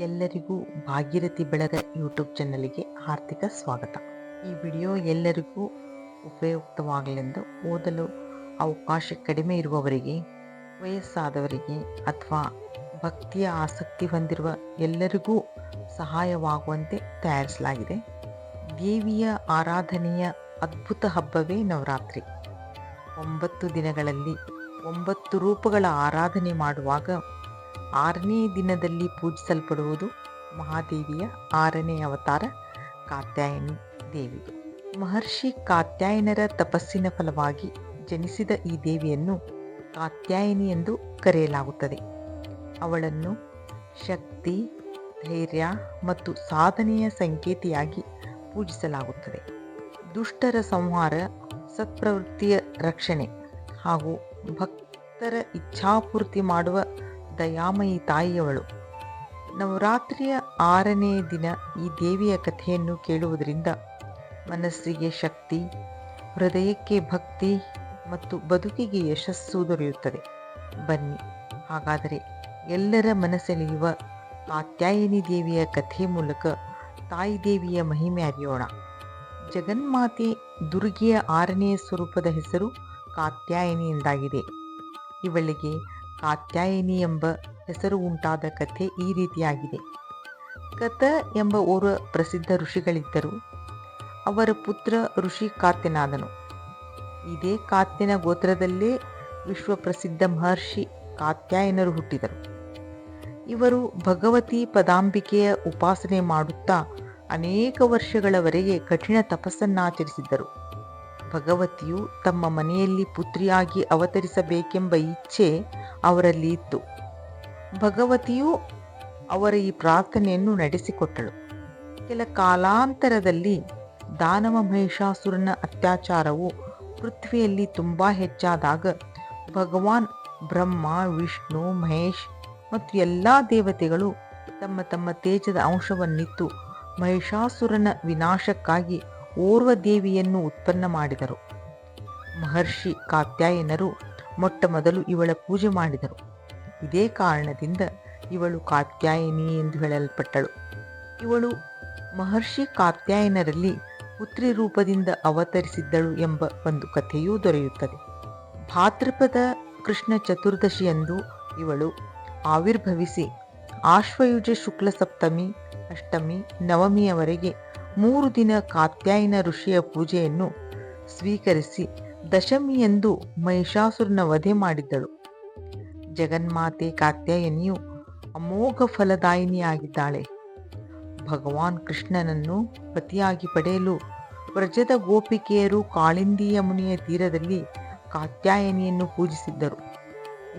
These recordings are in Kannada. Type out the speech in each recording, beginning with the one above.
ಎಲ್ಲರಿಗೂ ಭಾಗೀರಥಿ ಬೆಳಗ ಯೂಟ್ಯೂಬ್ ಚಾನಲ್ಗೆ ಹಾರ್ದಿಕ ಸ್ವಾಗತ. ಈ ವಿಡಿಯೋ ಎಲ್ಲರಿಗೂ ಉಪಯುಕ್ತವಾಗಲೆಂದು ಓದಲು ಅವಕಾಶ ಕಡಿಮೆ ಇರುವವರಿಗೆ, ವಯಸ್ಸಾದವರಿಗೆ ಅಥವಾ ಭಕ್ತಿಯ ಆಸಕ್ತಿ ಹೊಂದಿರುವ ಎಲ್ಲರಿಗೂ ಸಹಾಯವಾಗುವಂತೆ ತಯಾರಿಸಲಾಗಿದೆ. ದೇವಿಯ ಆರಾಧನೆಯ ಅದ್ಭುತ ಹಬ್ಬವೇ ನವರಾತ್ರಿ. ಒಂಬತ್ತು ದಿನಗಳಲ್ಲಿ ಒಂಬತ್ತು ರೂಪಗಳ ಆರಾಧನೆ ಮಾಡುವಾಗ ಆರನೇ ದಿನದಲ್ಲಿ ಪೂಜಿಸಲ್ಪಡುವುದು ಮಹಾದೇವಿಯ ಆರನೇ ಅವತಾರ, ಕಾತ್ಯಾಯನಿ ದೇವಿ. ಮಹರ್ಷಿ ಕಾತ್ಯಾಯನರ ತಪಸ್ಸಿನ ಫಲವಾಗಿ ಜನಿಸಿದ ಈ ದೇವಿಯನ್ನು ಕಾತ್ಯಾಯಿನಿ ಎಂದು ಕರೆಯಲಾಗುತ್ತದೆ. ಅವಳನ್ನು ಶಕ್ತಿ, ಧೈರ್ಯ ಮತ್ತು ಸಾಧನೆಯ ಸಂಕೇತಿಯಾಗಿ ಪೂಜಿಸಲಾಗುತ್ತದೆ. ದುಷ್ಟರ ಸಂಹಾರ, ಸತ್ಪ್ರವೃತ್ತಿಯ ರಕ್ಷಣೆ ಹಾಗೂ ಭಕ್ತರ ಇಚ್ಛಾಪೂರ್ತಿ ಮಾಡುವ ದಯಾಮಯಿ ತಾಯಿಯವಳು. ನವರಾತ್ರಿಯ ಆರನೇ ದಿನ ಈ ದೇವಿಯ ಕಥೆಯನ್ನು ಕೇಳುವುದರಿಂದ ಮನಸ್ಸಿಗೆ ಶಕ್ತಿ, ಹೃದಯಕ್ಕೆ ಭಕ್ತಿ ಮತ್ತು ಬದುಕಿಗೆ ಯಶಸ್ಸು ದೊರೆಯುತ್ತದೆ. ಬನ್ನಿ. ಹಾಗಾದರೆ ಎಲ್ಲರ ಮನಸ್ಸೆಳೆಯುವ ಕಾತ್ಯಾಯಿನಿ ದೇವಿಯ ಕಥೆ ಮೂಲಕ ತಾಯಿ ದೇವಿಯ ಮಹಿಮೆ ಅರಿಯೋಣ. ಜಗನ್ಮಾತೆ ದುರ್ಗೆಯ ಆರನೆಯ ಸ್ವರೂಪದ ಹೆಸರು ಕಾತ್ಯಾಯನಿ ಎಂದಾಗಿದೆ ಇವಳಿಗೆ ಕಾತ್ಯಾಯನಿ ಎಂಬ ಹೆಸರು ಉಂಟಾದ ಕಥೆ ಈ ರೀತಿಯಾಗಿದೆ. ಕತ ಎಂಬ ಓರ್ವ ಪ್ರಸಿದ್ಧ ಋಷಿಗಳಿದ್ದರು. ಅವರ ಪುತ್ರ ಋಷಿ ಕಾತ್ಯನಾದನು. ಇದೇ ಕಾತ್ಯನ ಗೋತ್ರದಲ್ಲೇ ವಿಶ್ವಪ್ರಸಿದ್ಧ ಮಹರ್ಷಿ ಕಾತ್ಯಾಯನರು ಹುಟ್ಟಿದರು. ಇವರು ಭಗವತಿ ಪದಾಂಬಿಕೆಯ ಉಪಾಸನೆ ಮಾಡುತ್ತಾ ಅನೇಕ ವರ್ಷಗಳವರೆಗೆ ಕಠಿಣ ತಪಸ್ಸನ್ನಾಚರಿಸಿದ್ದರು. ಭಗವತಿಯು ತಮ್ಮ ಮನೆಯಲ್ಲಿ ಪುತ್ರಿಯಾಗಿ ಅವತರಿಸಬೇಕೆಂಬ ಇಚ್ಛೆ ಅವರಲ್ಲಿ ಇತ್ತು ಭಗವತಿಯು ಅವರ ಈ ಪ್ರಾರ್ಥನೆಯನ್ನು ನಡೆಸಿಕೊಟ್ಟಳು. ಕೆಲ ಕಾಲಾಂತರದಲ್ಲಿ ದಾನವ ಮಹಿಷಾಸುರನ ಅತ್ಯಾಚಾರವು ಪೃಥ್ವಿಯಲ್ಲಿ ತುಂಬ ಹೆಚ್ಚಾದಾಗ ಭಗವಾನ್ ಬ್ರಹ್ಮ, ವಿಷ್ಣು, ಮಹೇಶ್ ಮತ್ತು ಎಲ್ಲ ದೇವತೆಗಳು ತಮ್ಮ ತಮ್ಮ ತೇಜದ ಅಂಶವನ್ನಿತ್ತು ಮಹಿಷಾಸುರನ ವಿನಾಶಕ್ಕಾಗಿ ಓರ್ವ ದೇವಿಯನ್ನು ಉತ್ಪನ್ನ ಮಾಡಿದರು. ಮಹರ್ಷಿ ಕಾತ್ಯಾಯನರು ಮೊಟ್ಟ ಮೊದಲು ಇವಳ ಪೂಜೆ ಮಾಡಿದರು. ಇದೇ ಕಾರಣದಿಂದ ಇವಳು ಕಾತ್ಯಾಯಿನಿ ಎಂದು ಹೇಳಲ್ಪಟ್ಟಳು. ಇವಳು ಮಹರ್ಷಿ ಕಾತ್ಯಾಯನರಲ್ಲಿ ಪುತ್ರಿ ರೂಪದಿಂದ ಅವತರಿಸಿದ್ದಳು ಎಂಬ ಒಂದು ಕಥೆಯೂ ದೊರೆಯುತ್ತದೆ. ಭಾದ್ರಪದ ಕೃಷ್ಣ ಚತುರ್ದಶಿಯಂದು ಇವಳು ಆವಿರ್ಭವಿಸಿ ಆಶ್ವಯುಜ ಶುಕ್ಲ ಸಪ್ತಮಿ, ಅಷ್ಟಮಿ, ನವಮಿಯವರೆಗೆ ಮೂರು ದಿನ ಕಾತ್ಯಾಯನ ಋಷಿಯ ಪೂಜೆಯನ್ನು ಸ್ವೀಕರಿಸಿ ದಶಮಿಯಂದು ಮಹಿಷಾಸುರನ ವಧೆ ಮಾಡಿದ್ದಳು. ಜಗನ್ಮಾತೆ ಕಾತ್ಯಾಯನಿಯು ಅಮೋಘ ಫಲದಾಯಿನಿಯಾಗಿದ್ದಾಳೆ. ಭಗವಾನ್ ಕೃಷ್ಣನನ್ನು ಪತಿಯಾಗಿ ಪಡೆಯಲು ವ್ರಜದ ಗೋಪಿಕೆಯರು ಕಾಳಿಂದಿಯ ಮುನಿಯ ತೀರದಲ್ಲಿ ಕಾತ್ಯಾಯನಿಯನ್ನು ಪೂಜಿಸಿದ್ದರು.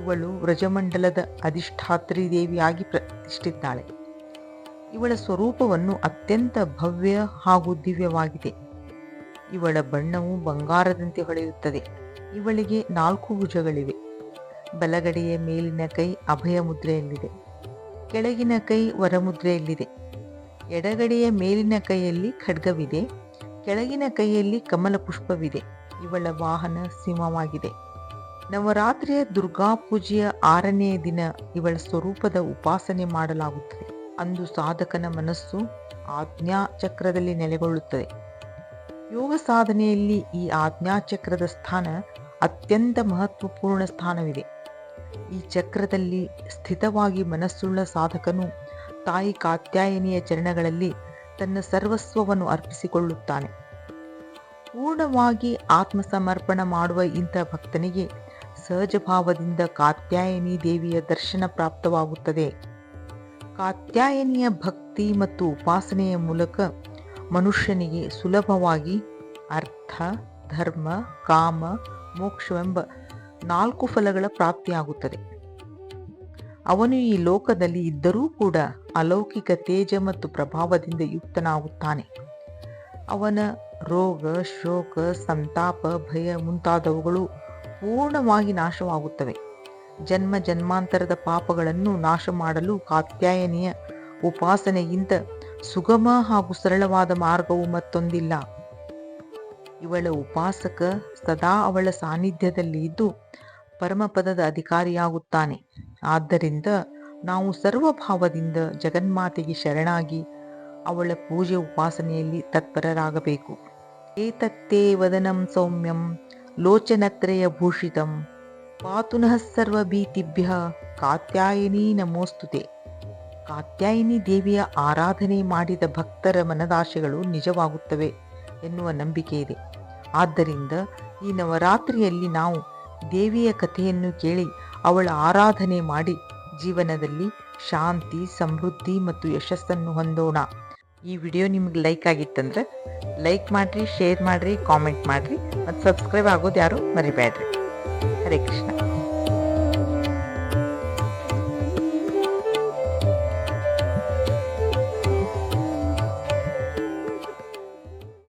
ಇವಳು ವ್ರಜಮಂಡಲದ ಅಧಿಷ್ಠಾತ್ರಿ ದೇವಿಯಾಗಿ ಪ್ರತಿಷ್ಠಿದ್ದಾಳೆ. ಇವಳ ಸ್ವರೂಪವನ್ನು ಅತ್ಯಂತ ಭವ್ಯ ಹಾಗೂ ದಿವ್ಯವಾಗಿದೆ. ಇವಳ ಬಣ್ಣವು ಬಂಗಾರದಂತೆ ಹೊಳೆಯುತ್ತದೆ. ಇವಳಿಗೆ ನಾಲ್ಕು ಭುಜಗಳಿವೆ. ಬಲಗಡೆಯ ಮೇಲಿನ ಕೈ ಅಭಯ ಮುದ್ರೆಯಲ್ಲಿದೆ. ಕೆಳಗಿನ ಕೈ ವರಮುದ್ರೆಯಲ್ಲಿದೆ. ಎಡಗಡೆಯ ಮೇಲಿನ ಕೈಯಲ್ಲಿ ಖಡ್ಗವಿದೆ. ಕೆಳಗಿನ ಕೈಯಲ್ಲಿ ಕಮಲ ಪುಷ್ಪವಿದೆ ಇವಳ ವಾಹನ ಸಿಂಹವಾಗಿದೆ. ನವರಾತ್ರಿಯ ದುರ್ಗಾ ಪೂಜೆಯ ಆರನೆಯ ದಿನ ಇವಳ ಸ್ವರೂಪದ ಉಪಾಸನೆ ಮಾಡಲಾಗುತ್ತದೆ. ಅಂದು ಸಾಧಕನ ಮನಸ್ಸು ಆಜ್ಞಾ ಚಕ್ರದಲ್ಲಿ ನೆಲೆಗೊಳ್ಳುತ್ತದೆ. ಯೋಗ ಸಾಧನೆಯಲ್ಲಿ ಈ ಆಜ್ಞಾ ಚಕ್ರದ ಸ್ಥಾನ ಅತ್ಯಂತ ಮಹತ್ವಪೂರ್ಣ ಸ್ಥಾನವಿದೆ. ಈ ಚಕ್ರದಲ್ಲಿ ಸ್ಥಿತವಾಗಿ ಮನಸ್ಸುಳ್ಳ ಸಾಧಕನು ತಾಯಿ ಕಾತ್ಯಾಯನಿಯ ಚರಣಗಳಲ್ಲಿ ತನ್ನ ಸರ್ವಸ್ವವನ್ನು ಅರ್ಪಿಸಿಕೊಳ್ಳುತ್ತಾನೆ. ಪೂರ್ಣವಾಗಿ ಆತ್ಮಸಮರ್ಪಣ ಮಾಡುವ ಇಂಥ ಭಕ್ತನಿಗೆ ಸಹಜ ಭಾವದಿಂದ ಕಾತ್ಯಾಯನಿ ದೇವಿಯ ದರ್ಶನ ಪ್ರಾಪ್ತವಾಗುತ್ತದೆ. ಕಾತ್ಯಾಯನಿಯ ಭಕ್ತಿ ಮತ್ತು ಉಪಾಸನೆಯ ಮೂಲಕ ಮನುಷ್ಯನಿಗೆ ಸುಲಭವಾಗಿ ಅರ್ಥ, ಧರ್ಮ, ಕಾಮ, ಮೋಕ್ಷವೆಂಬ ನಾಲ್ಕು ಫಲಗಳ ಪ್ರಾಪ್ತಿಯಾಗುತ್ತದೆ. ಅವನು ಈ ಲೋಕದಲ್ಲಿ ಇದ್ದರೂ ಕೂಡ ಅಲೌಕಿಕ ತೇಜ ಮತ್ತು ಪ್ರಭಾವದಿಂದ ಯುಕ್ತನಾಗುತ್ತಾನೆ. ಅವನ ರೋಗ, ಶೋಕ, ಸಂತಾಪ, ಭಯ ಮುಂತಾದವುಗಳು ಪೂರ್ಣವಾಗಿ ನಾಶವಾಗುತ್ತವೆ. ಜನ್ಮ ಜನ್ಮಾಂತರದ ಪಾಪಗಳನ್ನು ನಾಶ ಮಾಡಲು ಕಾತ್ಯಾಯನಿಯ ಉಪಾಸನೆಗಿಂತ ಸುಗಮ ಹಾಗೂ ಸರಳವಾದ ಮಾರ್ಗವು ಮತ್ತೊಂದಿಲ್ಲ. ಇವಳ ಉಪಾಸಕ ಸದಾ ಅವಳ ಸಾನ್ನಿಧ್ಯದಲ್ಲಿ ಇದ್ದು ಪರಮಪದದ ಅಧಿಕಾರಿಯಾಗುತ್ತಾನೆ. ಆದ್ದರಿಂದ ನಾವು ಸರ್ವಭಾವದಿಂದ ಜಗನ್ಮಾತೆಗೆ ಶರಣಾಗಿ ಅವಳ ಪೂಜೆ ಉಪಾಸನೆಯಲ್ಲಿ ತತ್ಪರರಾಗಬೇಕು. ಏತತ್ತೇ ವದನಂ ಸೌಮ್ಯಂ ಲೋಚನತ್ರಯ ಭೂಷಿತಂ. ಪಾತುನಃ ಸರ್ವಭೀತಿಭ್ಯ ಕಾತ್ಯಾಯಿನಿ ನಮೋಸ್ತುತೆ. ಕಾತ್ಯಾಯಿನಿ ದೇವಿಯ ಆರಾಧನೆ ಮಾಡಿದ ಭಕ್ತರ ಮನದಾಶೆಗಳು ನಿಜವಾಗುತ್ತವೆ ಎನ್ನುವ ನಂಬಿಕೆ ಇದೆ. ಆದ್ದರಿಂದ ಈ ನವರಾತ್ರಿಯಲ್ಲಿ ನಾವು ದೇವಿಯ ಕಥೆಯನ್ನು ಕೇಳಿ ಅವಳ ಆರಾಧನೆ ಮಾಡಿ ಜೀವನದಲ್ಲಿ ಶಾಂತಿ, ಸಮೃದ್ಧಿ ಮತ್ತು ಯಶಸ್ಸನ್ನು ಹೊಂದೋಣ. ಈ ವಿಡಿಯೋ ನಿಮಗೆ ಲೈಕ್ ಆಗಿತ್ತಂದ್ರೆ ಲೈಕ್ ಮಾಡಿರಿ, ಶೇರ್ ಮಾಡಿರಿ, ಕಾಮೆಂಟ್ ಮಾಡಿರಿ ಮತ್ತು ಸಬ್ಸ್ಕ್ರೈಬ್ ಆಗೋದು ಯಾರು ಮರಿಬೇಡ್ರಿ. ಹರೇ ಕೃಷ್ಣ.